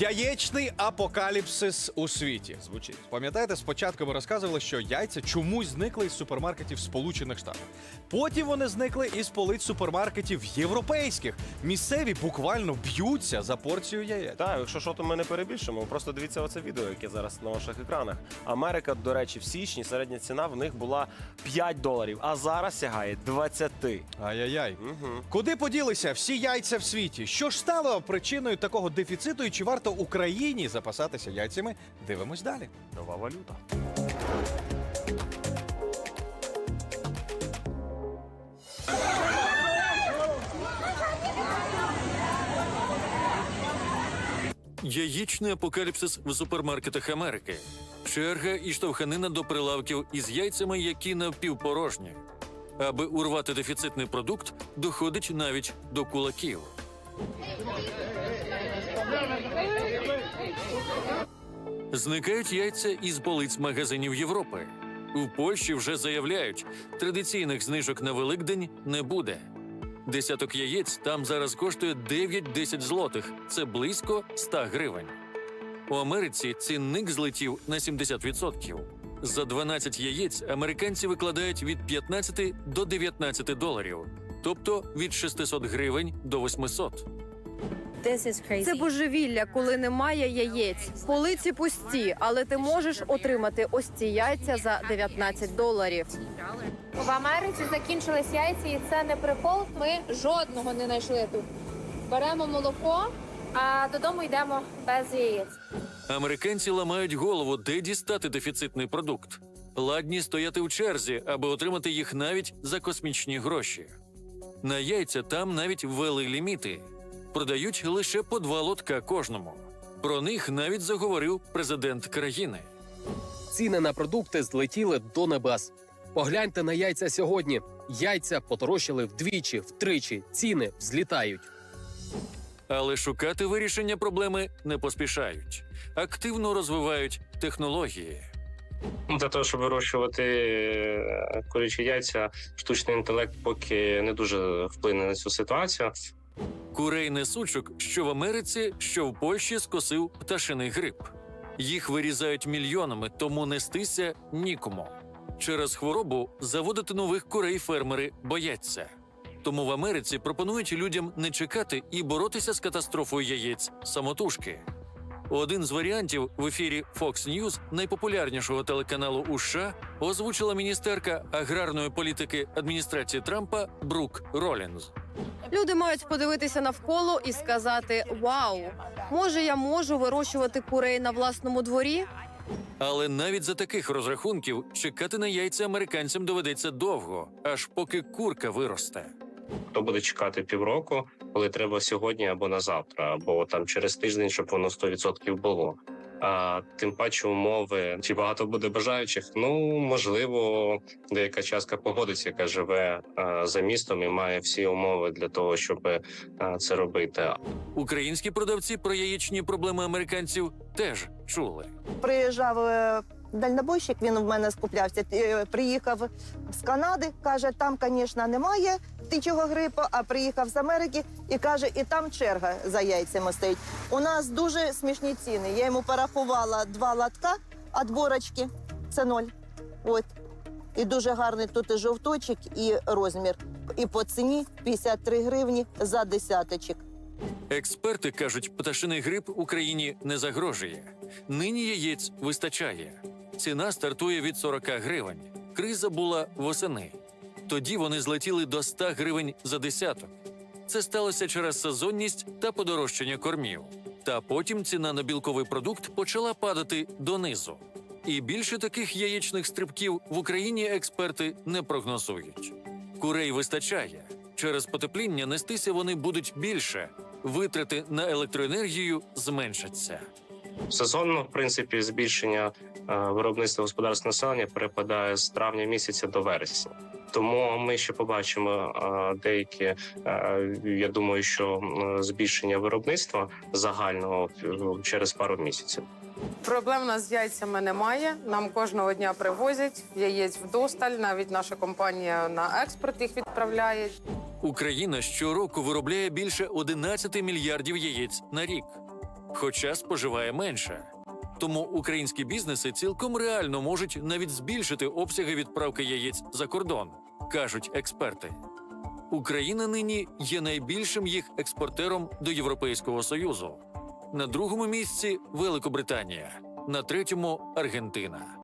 Яєчний апокаліпсис у світі. Звучить. Пам'ятаєте, спочатку ми розказували, що яйця чомусь зникли із супермаркетів Сполучених Штатів. Потім вони зникли із полиць супермаркетів європейських. Місцеві буквально б'ються за порцію яєць. Так, якщо що, то ми не перебільшимо. Просто дивіться оце відео, яке зараз на ваших екранах. Америка, до речі, в січні середня ціна в них була 5 доларів, а зараз сягає 20. Ай-яй-яй. Угу. Куди поділися всі яйця в світі? Що ж стало причиною такого дефіциту і чи варто Україні запасатися яйцями? Дивимось далі. Нова валюта. Яєчний апокаліпсис в супермаркетах Америки. Черга і штовханина до прилавків із яйцями, які напівпорожні. Аби урвати дефіцитний продукт, доходить навіть до кулаків. Зникають яйця із полиць магазинів Європи. В Польщі вже заявляють, традиційних знижок на Великдень не буде. Десяток яєць там зараз коштує 9-10 злотих. Це близько 100 гривень. У Америці цінник злетів на 70%. За 12 яєць американці викладають від 15 до 19 доларів, тобто від 600 гривень до 800. Це божевілля, коли немає яєць. Полиці пусті, але ти можеш отримати ось ці яйця за 19 доларів. В Америці закінчились яйця, і це не прикол. Ми жодного не знайшли тут. Беремо молоко, а додому йдемо без яєць. Американці ламають голову, де дістати дефіцитний продукт. Ладні стояти в черзі, аби отримати їх навіть за космічні гроші. На яйця там навіть ввели ліміти. Продають лише по два лотка кожному. Про них навіть заговорив президент країни. Ціни на продукти злетіли до небес. Погляньте на яйця сьогодні. Яйця поторощили вдвічі, втричі. Ціни взлітають. Але шукати вирішення проблеми не поспішають. Активно розвивають технології. Для того, щоб вирощувати е, курячі яйця, штучний інтелект поки не дуже вплине на цю ситуацію. Курей несучок, що в Америці, що в Польщі скосив пташиний грип. Їх вирізають мільйонами, тому нестися нікому. Через хворобу заводити нових курей фермери бояться. Тому в Америці пропонують людям не чекати і боротися з катастрофою яєць самотужки. Один з варіантів в ефірі Fox News, найпопулярнішого телеканалу у США, озвучила міністерка аграрної політики адміністрації Трампа Брук Ролінз. Люди мають подивитися навколо і сказати: Вау, може, я можу вирощувати курей на власному дворі? Але навіть за таких розрахунків чекати на яйця американцям доведеться довго, аж поки курка виросте. Хто буде чекати півроку, коли треба сьогодні або на завтра, або там через тиждень, щоб воно 100% було. А тим паче умови, чи багато буде бажаючих? Ну можливо, деяка частка погодиться, яка живе а, за містом і має всі умови для того, щоб а, це робити. Українські продавці про яєчні проблеми американців теж чули. приїжджав е, дальнобойщик, він в мене скуплявся. е, Приїхав з Канади, каже, там, звісно, немає птичого грипу, а приїхав з Америки і каже, і там черга за яйцями стоїть. У нас дуже смішні ціни. Я йому порахувала два латка відборочки, це ноль. От. І дуже гарний тут і жовточок, і розмір. І по ціні 53 гривні за десяточок. Експерти кажуть, пташиний грип Україні не загрожує. Нині яєць вистачає. Ціна стартує від 40 гривень. Криза була восени. Тоді вони злетіли до 100 гривень за десяток. Це сталося через сезонність та подорожчання кормів. Та потім ціна на білковий продукт почала падати донизу. І більше таких яєчних стрибків в Україні експерти не прогнозують. Курей вистачає. Через потепління нестися вони будуть більше. Витрати на електроенергію зменшаться. Сезонно, в принципі, збільшення е, виробництва господарського населення перепадає з травня місяця до вересня. Тому ми ще побачимо е, деякі, е, я думаю, що збільшення виробництва загального через пару місяців. Проблем у нас з яйцями немає. Нам кожного дня привозять яєць вдосталь. Навіть наша компанія на експорт їх відправляє. Україна щороку виробляє більше 11 мільярдів яєць на рік. хоча споживає менше. Тому українські бізнеси цілком реально можуть навіть збільшити обсяги відправки яєць за кордон, кажуть експерти. Україна нині є найбільшим їх експортером до Європейського Союзу. На другому місці Великобританія, на третьому Аргентина.